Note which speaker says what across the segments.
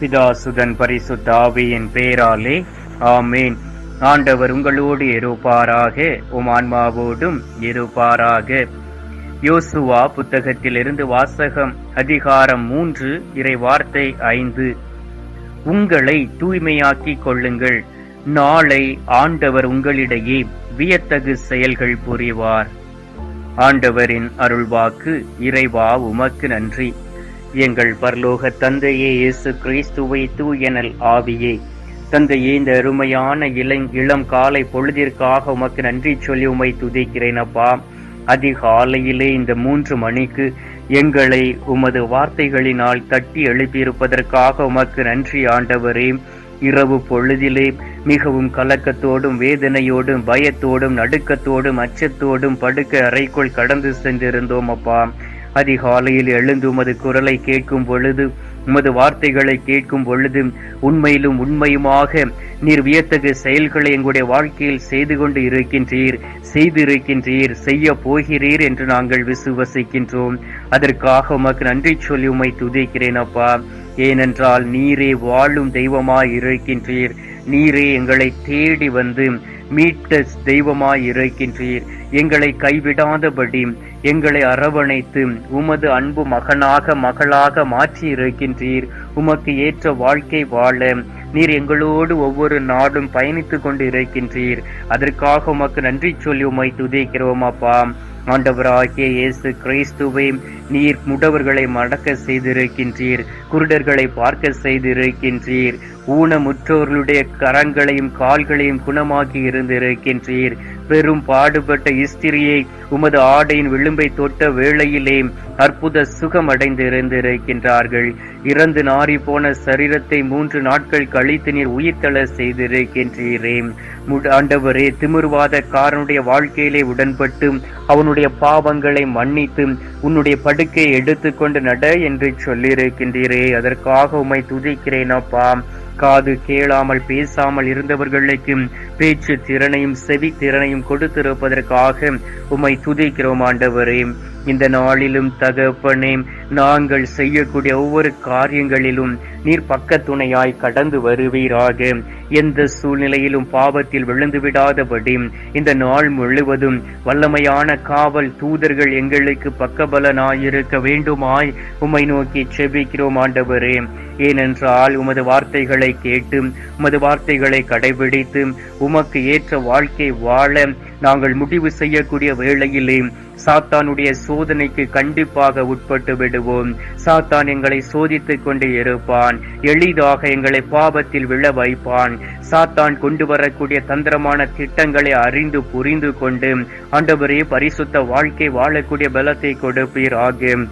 Speaker 1: பிதாசுதன் பரிசுத்த ஆவியின் பேராலே ஆமேன். ஆண்டவர் உங்களோடு இருப்பாராக உம் ஆன்மாவோடும் இருப்பாராக. யோசுவா புத்தகத்திலிருந்து வாசகம் அதிகாரம் மூன்று இறை வார்த்தை ஐந்து. உங்களை தூய்மையாக்கிக் கொள்ளுங்கள். நாளை ஆண்டவர் உங்களிடையே வியத்தகு செயல்கள் புரிவார். ஆண்டவரின் அருள்வாக்கு இறைவா உமக்கு நன்றி. எங்கள் பரலோக தந்தையே இயேசு கிறிஸ்துவை தூயனல் ஆவியே. தந்தையே இந்த அருமையான இளம் இளம் காலை பொழுதிற்காக உமக்கு நன்றி சொல்லி உமை துதிக்கிறேன் அப்பா. அதிகாலையிலே இந்த மூன்று மணிக்கு எங்களை உமது வார்த்தைகளினால் தட்டி எழுப்பியிருப்பதற்காக உமக்கு நன்றி ஆண்டவரே. இரவு பொழுதிலே மிகவும் கலக்கத்தோடும் வேதனையோடும் பயத்தோடும் நடுக்கத்தோடும் அச்சத்தோடும் படுக்க அறைக்குள் கடந்து சென்றிருந்தோம் அப்பா. அதிகாலையில் எழுந்து உமது குரலை கேட்கும் பொழுது உமது வார்த்தைகளை கேட்கும் பொழுது உண்மையிலும் உண்மையுமாக நீர் வியத்தகு செயல்களை எங்களுடைய வாழ்க்கையில் செய்து கொண்டு இருக்கின்றீர் செய்திருக்கின்றீர் செய்ய போகிறீர் என்று நாங்கள் விசுவசிக்கின்றோம். அதற்காக உமக்கு நன்றி சொல்லி உமை துதிக்கிறேன் அப்பா. ஏனென்றால் நீரே வாழும் தெய்வமாய் இருக்கின்றீர். நீரே எங்களை தேடி வந்து மீட்ட தெய்வமாய் இருக்கின்றீர். எங்களை கைவிடாதபடி எங்களை அரவணைத்து உமது அன்பு மகனாக மகளாக மாற்றி இருக்கின்றீர் உமக்கு ஏற்ற வாழ்க்கை வாழ நீர் எங்களோடு ஒவ்வொரு நாடும் பயணித்து கொண்டு இருக்கின்றீர் அதற்காக உமக்கு நன்றி சொல்லி உமை துதிக்கிறோம் அப்பா. ஆண்டவராகிய இயேசு கிறிஸ்துவை நீர் முடவர்களை மடக்க செய்திருக்கின்றீர். குருடர்களை பார்க்க செய்திருக்கின்றீர். ஊனமுற்றோர்களுடைய கரங்களையும் கால்களையும் குணமாக்கி இருந்திருக்கின்றீர். பெரும் பாடுபட்ட இஸ்திரியை உமது ஆடையின் விளிம்பை தொட்ட வேளையிலே அற்புத சுகம் அடைந்து இருந்திருக்கின்றார்கள் இறந்து நாறி போன சரீரத்தை மூன்று நாட்கள் கழித்து நீர் உயிர்த்தள செய்திருக்கின்றீரே. ஆண்டவரே திமிர்வாத காரனுடைய வாழ்க்கையிலே உடன்பட்டு அவனுடைய பாவங்களை மன்னித்து உன்னுடைய படுக்கையை எடுத்துக்கொண்டு நட என்று சொல்லியிருக்கின்றீரே. அதற்காக உம்மை துதிக்கிறேன் அப்பா. காது கேளாமல் பேசாமல் இருந்தவர்களுக்கு பேச்சு திறனையும் செவி திறனையும் கொடுத்திருப்பதற்காக உம்மை துதிக்கிறோம் ஆண்டவரே. இந்த நாளிலும் தகப்பனே நாங்கள் செய்யக்கூடிய ஒவ்வொரு காரியங்களிலும் நீர் பக்கத்துணையாய் கடந்து வருவீராக. எந்த சூழ்நிலையிலும் பாவத்தில் விழுந்து விடாதபடி இந்த நாள் முழுவதும் வல்லமையான காவல் தூதர்கள் எங்களுக்கு பக்கபலனாயிருக்க வேண்டுமாய் உம்மை நோக்கி செபிக்கிறோம் ஆண்டவரே. ஏனென்றால் உமது வார்த்தைகளை கேட்டு உமது வார்த்தைகளை கடைபிடித்து உமக்கு ஏற்ற வாழ்க்கை வாழ நாங்கள் முடிவு செய்யக்கூடிய வேளையிலே சாத்தானுடைய சோதனைக்கு கண்டிப்பாக உட்பட்டு விடுவோம். சாத்தான் எங்களை சோதித்துக் கொண்டு இருப்பான். எளிதாக எங்களை பாவத்தில் விழ வைப்பான். சாத்தான் கொண்டு வரக்கூடிய தந்திரமான திட்டங்களை அறிந்து புரிந்து கொண்டு ஆண்டவரே பரிசுத்த வாழ்க்கை வாழக்கூடிய பலத்தை கொடுப்பீராக.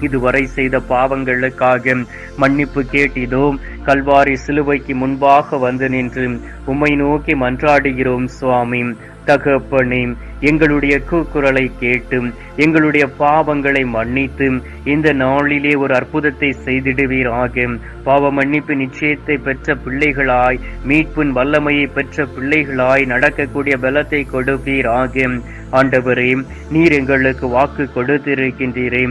Speaker 1: இதுவரை செய்த பாவங்களுக்காக மன்னிப்பு கேட்டிதோம் கல்வாரி சிலுவைக்கு முன்பாக வந்து நின்று உம்மை நோக்கி மன்றாடுகிறோம் சுவாமி. தகப்பனே எங்களுடைய கூக்குரலை கேட்டும் எங்களுடைய பாவங்களை மன்னித்தும் இந்த நாளிலே ஒரு அற்புதத்தை செய்திடுவீராக. பாவ மன்னிப்பு நிச்சயத்தை பெற்ற பிள்ளைகளாய் மீட்பின் வல்லமையை பெற்ற பிள்ளைகளாய் நடக்கக்கூடிய பலத்தை கொடுப்பீராக. ஆண்டவரே நீர் எங்களுக்கு வாக்கு கொடுத்திருக்கின்றீரே.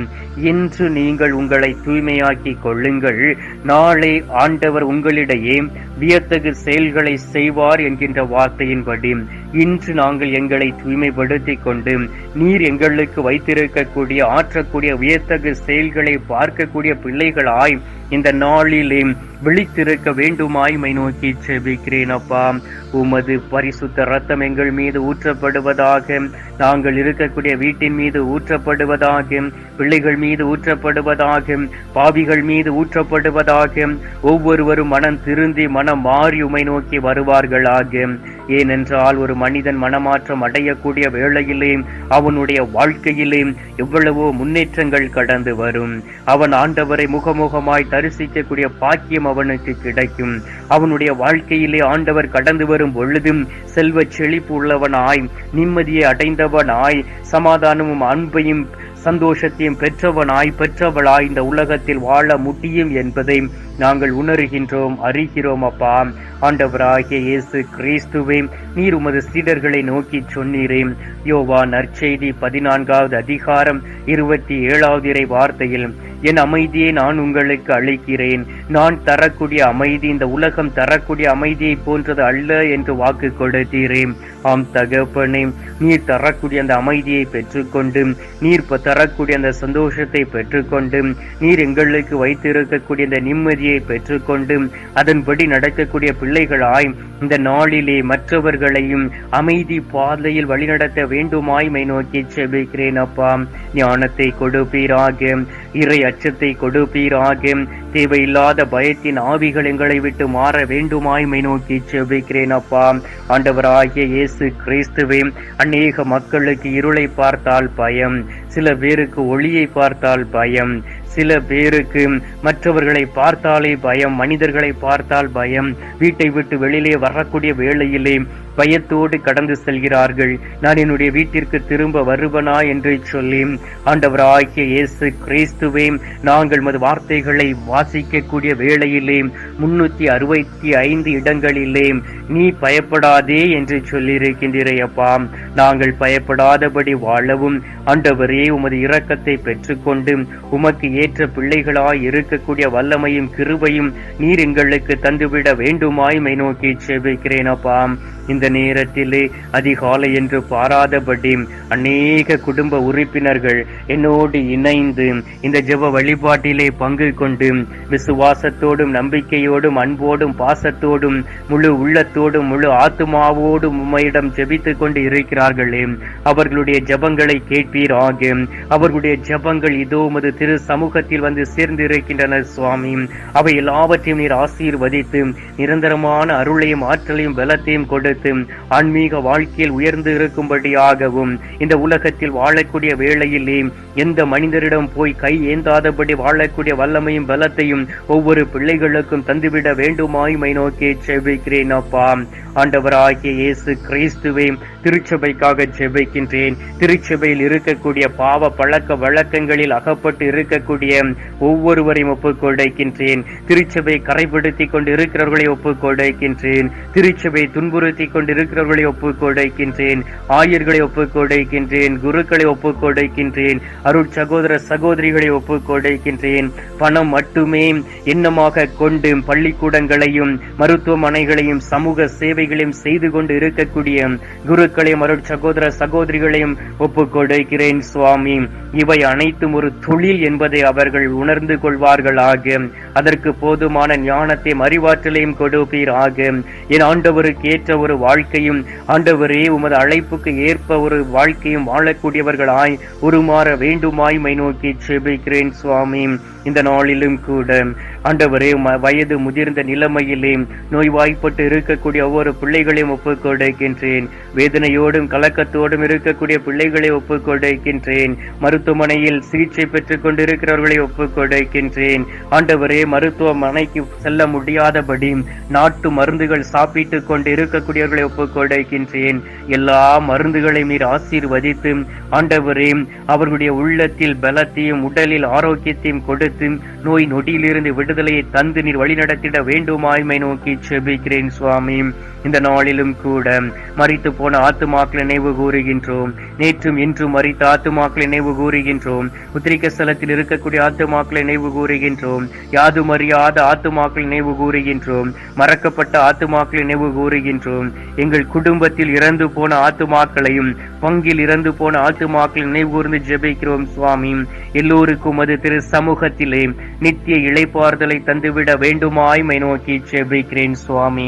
Speaker 1: இன்று நீங்கள் உங்களை தூய்மையாக்கி கொள்ளுங்கள். நாளை ஆண்டவர் உங்களிடையே வியத்தகு செயல்களை செய்வார் என்கின்ற வார்த்தையின்படி. இன்று நாங்கள் எங்களை தூய்மைப்படுத்திக் கொண்டு நீர் எங்களுக்கு வைத்திருக்கக்கூடிய ஆற்றக்கூடிய உயர்த்தகு செயல்களை பார்க்கக்கூடிய பிள்ளைகளாய் இந்த நாளிலே விழித்திருக்க வேண்டுமாய் மை நோக்கி செபிக்கிறேன் அப்பா. உமது பரிசுத்த ரத்தம் எங்கள் மீது ஊற்றப்படுவதாக நாங்கள் இருக்கக்கூடிய வீட்டின் மீது ஊற்றப்படுவதாக பிள்ளைகள் மீது ஊற்றப்படுவதாக பாவிகள் மீது ஊற்றப்படுவதாக ஒவ்வொருவரும் மனம் திருந்தி மனம் மாறி உமை நோக்கி வருவார்களாக. ஏனென்றால் ஒரு மனிதன் மனமாற்றம் அடையக்கூடிய வேளையிலே அவனுடைய வாழ்க்கையிலே எவ்வளவோ முன்னேற்றங்கள் கடந்து வரும். அவன் ஆண்டவரை முகமுகமாய் தரிசிக்கக்கூடிய பாக்கியம் அவனுக்கு கிடைக்கும். அவனுடைய வாழ்க்கையிலே ஆண்டவர் கடந்து வரும் பொழுதும் செல்வ செழிப்பு உள்ளவனாய் நிம்மதியை அடைந்தவனாய் சமாதானமும் அன்பையும் சந்தோஷத்தையும் பெற்றவனாய் பெற்றவளாய் இந்த உலகத்தில் வாழ முடியும் என்பதை நாங்கள் உணர்கின்றோம் அறிகிறோம் அப்பா. ஆண்டவராகிய இயேசு கிறிஸ்துவே நீர் உமது சீடர்களை நோக்கி சொன்னீரே. யோவா நற்செய்தி பதினான்காவது அதிகாரம் இருபத்தி ஏழாவது இறை வார்த்தையில் என் அமைதியை நான் உங்களுக்கு அளிக்கிறேன். நான் தரக்கூடிய அமைதி இந்த உலகம் தரக்கூடிய அமைதியை போன்றது அல்ல என்று வாக்கு கொடுத்தீரேன் ஆம் தகப்பனே நீர் தரக்கூடிய அந்த அமைதியை பெற்றுக்கொண்டு நீர் தரக்கூடிய அந்த சந்தோஷத்தை பெற்றுக்கொண்டு நீர் எங்களுக்கு வைத்திருக்கக்கூடிய அந்த நிம்மதியை பெற்றுக்கொண்டு அதன்படி நடக்கக்கூடிய பிள்ளைகளாய் இந்த நாளிலே மற்றவர்களையும் அமைதி பாதையில் வழிநடத்த வேண்டுமாய்மை நோக்கி செபிக்கிறேன் அப்பா. ஞானத்தை கொடுப்பீராக இறை அச்சத்தை கொடுப்பீராக தேவையில்லாத பயத்தின் ஆவிகள் எங்களை விட்டு மாற வேண்டுமாய்மை நோக்கி செபிக்கிறேன் அப்பா. ஆண்டவராகிய இயேசு கிறிஸ்துவே அநேக மக்களுக்கு இருளை பார்த்தால் பயம் சில பேருக்கு ஒளியை பார்த்தால் பயம் சில பேருக்கு மற்றவர்களை பார்த்தாலே பயம் மனிதர்களை பார்த்தால் பயம். வீட்டை விட்டு வெளியிலே வரக்கூடிய வேளையிலே பயத்தோடு கடந்து செல்கிறார்கள். நான் என்னுடைய வீட்டிற்கு திரும்ப வருவனா என்று சொல்லி ஆண்டவராகிய இயேசு கிறிஸ்துவே நாங்கள் மது வார்த்தைகளை வாசிக்கக்கூடிய வேளையிலே முன்னூத்தி அறுபத்தி ஐந்து இடங்களிலே நீ பயப்படாதே என்று சொல்லியிருக்கின்றையப்பா நாங்கள் பயப்படாதபடி வாழவும் ஆண்டவரே உமது இரக்கத்தை பெற்றுக்கொண்டு உமக்கு ஏற்ற பிள்ளைகளாய் இருக்கக்கூடிய வல்லமையும் கிருபையும் நீர் எங்களுக்கு தந்துவிட வேண்டுமாய் மை நோக்கி செபிக்கிறேன் அப்பா. இந்த நேரத்திலே அதிகாலை என்று பாராதபடி அநேக குடும்ப உறுப்பினர்கள் என்னோடு இணைந்து இந்த ஜெப வழிபாட்டிலே பங்கு கொண்டு விசுவாசத்தோடும் நம்பிக்கையோடும் அன்போடும் பாசத்தோடும் முழு உள்ளத்தோடும் முழு ஆத்துமாவோடும் உம்மையிடம் ஜெபித்துக் கொண்டு இருக்கிறார்களே. அவர்களுடைய ஜபங்களை கேட்பீராக. அவர்களுடைய ஜெபங்கள் இதோ உமது திரு சமூகத்தில் வந்து சேர்ந்து இருக்கின்றனர் சுவாமி. அவை எல்லாவற்றையும் நீர் ஆசீர்வதித்து நிரந்தரமான அருளையும் ஆற்றலையும் பலத்தையும் கொடுத்து ஆன்மீக வாழ்க்கையில் உயர்ந்து இருக்கும்படியாகவும் இந்த உலகத்தில் வாழக்கூடிய வேளையிலே எந்த மனிதரிடம் போய் கை ஏந்தாதபடி வாழக்கூடிய வல்லமையும் பலத்தையும் ஒவ்வொரு பிள்ளைகளுக்கும் தந்துவிட வேண்டுமாய்மை நோக்கி செபிக்கிறேன் அப்பா. ஆண்டவராகிய இயேசு கிறிஸ்துவை திருச்சபைக்காக ஜெபிக்கின்றேன் திருச்சபையில் இருக்கக்கூடிய பாவ பழக்க வழக்கங்களில் அகப்பட்டு இருக்கக்கூடிய ஒவ்வொருவரையும் ஒப்புக்கொடைக்கின்றேன் திருச்சபை கரைப்படுத்தி கொண்டு இருக்கிறவர்களை ஒப்புக்கொடைக்கின்றேன் திருச்சபை துன்புறுத்தி கொண்டு இருக்கிறவர்களை ஒப்புக்கொடைக்கின்றேன் ஆயர்களை ஒப்புக்கொடைக்கின்றேன் குருக்களை ஒப்புக்கொடைக்கின்றேன் அருள் சகோதர சகோதரிகளை ஒப்புக்கொடுக்கின்றேன். பணம் மட்டுமே எண்ணமாக கொண்டு பள்ளிக்கூடங்களையும் மருத்துவமனைகளையும் சமூக சேவைகளையும் செய்து கொண்டு இருக்கக்கூடிய குருக்களையும் அருள் சகோதர சகோதரிகளையும் ஒப்புக் சுவாமி. இவை அனைத்தும் ஒரு தொழில் என்பதை அவர்கள் உணர்ந்து கொள்வார்களாக அதற்கு போதுமான ஞானத்தையும் அறிவாற்றலையும் கொடுப்பீராக என் ஆண்டவருக்கு ஏற்ற ஒரு வாழ்க்கையும் ஆண்டவரே உமது அழைப்புக்கு ஏற்ப ஒரு வாழ்க்கையும் வாழக்கூடியவர்களாய் உருமாற வேண்டும். வேண்டுமாய் மை நோக்கி செபிக்கிறேன் சுவாமி. இந்த நாளிலும் கூட ஆண்டவரே வயது முதிர்ந்த நிலைமையிலே நோய்வாய்ப்பட்டு இருக்கக்கூடிய ஒவ்வொரு பிள்ளைகளையும் ஒப்புக்கொடுக்கின்றேன் வேதனையோடும் கலக்கத்தோடும் இருக்கக்கூடிய பிள்ளைகளை ஒப்புக்கொடுக்கின்றேன் மருத்துவமனையில் சிகிச்சை பெற்றுக் கொண்டிருக்கிறவர்களை ஒப்புக்கொடுக்கின்றேன் ஆண்டவரே மருத்துவமனைக்கு செல்ல முடியாதபடி நாட்டு மருந்துகள் சாப்பிட்டு கொண்டு இருக்கக்கூடியவர்களை ஒப்புக்கொடுக்கின்றேன் எல்லா மருந்துகளையும் நீர் ஆசீர்வதித்து ஆண்டவரே அவர்களுடைய உள்ளத்தில் பலத்தையும் உடலில் ஆரோக்கியத்தையும் கொடுத்து நோய் நொடியிலிருந்து விடுதலையை தந்து நீர் வழிநடத்திட வேண்டுமாய்மை நோக்கி செபிக்கிறேன் சுவாமி. இந்த நாளிலும் கூட மறித்து போன ஆத்துமாக்களை நினைவு கூறுகின்றோம். நேற்றும் இன்றும் மறித்த ஆத்துமாக்களை நினைவு கூறுகின்றோம். உத்திரிக்க ஸ்தலத்தில் இருக்கக்கூடிய ஆத்துமாக்களை நினைவு கூறுகின்றோம். யாதும் அறியாத ஆத்துமாக்களை நினைவு கூறுகின்றோம். மறக்கப்பட்ட ஆத்துமாக்களை நினைவு கூறுகின்றோம். எங்கள் குடும்பத்தில் இறந்து போன ஆத்துமாக்களையும் பங்கில் இறந்து போன ஆத்துமாக்களை நினைவு கூர்ந்து ஜெபிக்கிறோம் சுவாமி. எல்லோருக்கும் அது திரு சமூகத்திலே நித்திய இழைப்பார்தலை தந்துவிட வேண்டுமாய்மை நோக்கி ஜெபிக்கிறேன் சுவாமி.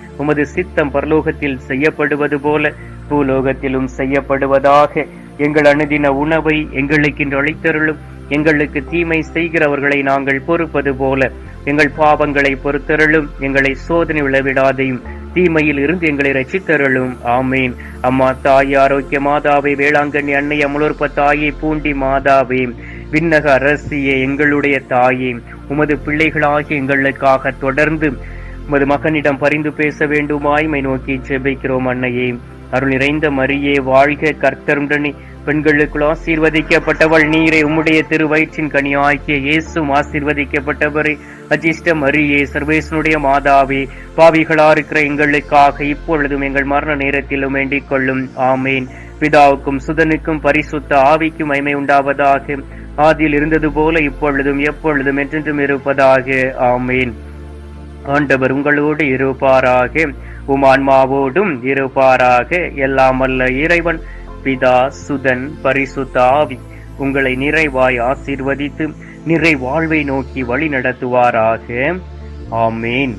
Speaker 1: உமது சித்தம் பரலோகத்தில் செய்யப்படுவது போல பூலோகத்திலும் செய்யப்படுவதாக எங்கள் அணுதின உணவை எங்களுக்கு அழைத்தருளும் எங்களுக்கு தீமை செய்கிறவர்களை நாங்கள் பொறுப்பது போல எங்கள் பாவங்களை பொறுத்தருளும். எங்களை சோதனை விழவிடாதையும் தீமையில் இருந்து எங்களை ரசித்தருளும் ஆமீன். அம்மா தாய் ஆரோக்கிய மாதாவே வேளாங்கண்ணி அன்னை அமலோற்ப தாயே பூண்டி மாதாவே விண்ணக அரசியே எங்களுடைய தாயே உமது பிள்ளைகளாகி எங்களுக்காக தொடர்ந்து உமது மகனிடம் பரிந்து பேச வேண்டுமாய்மை நோக்கி செபிக்கிறோம் அன்னையே. அருள் நிறைந்த மரியே வாழ்க கர்த்தருடனே பெண்களுக்குள் ஆசீர்வதிக்கப்பட்டவள் நீரை உம்முடைய திருவயிற்றின் கனி ஆகிய இயேசும் ஆசீர்வதிக்கப்பட்டவரே. அஜிஷ்ட மரியே சர்வேசனுடைய மாதாவே பாவிகளா இருக்கிற எங்களுக்காக இப்பொழுதும் எங்கள் மரண நேரத்திலும் வேண்டிக் கொள்ளும். ஆமேன். பிதாவுக்கும் சுதனுக்கும் பரிசுத்த ஆவிக்கும் மைமை உண்டாவதாக. ஆதியில் இருந்தது போல இப்பொழுதும் எப்பொழுதும் என்றென்றும் இருப்பதாக. ஆமேன். ஆண்டவர் உங்களோடு இருப்பாராக. உம் ஆன்மாவோடும் இருப்பாராக. எல்லாம் இறைவன் பிதா சுதன் பரிசுத்தாவி உங்களை நிறைவாய் ஆசீர்வதித்து நிறை வாழ்வை நோக்கி வழி நடத்துவாராக. ஆமேன்.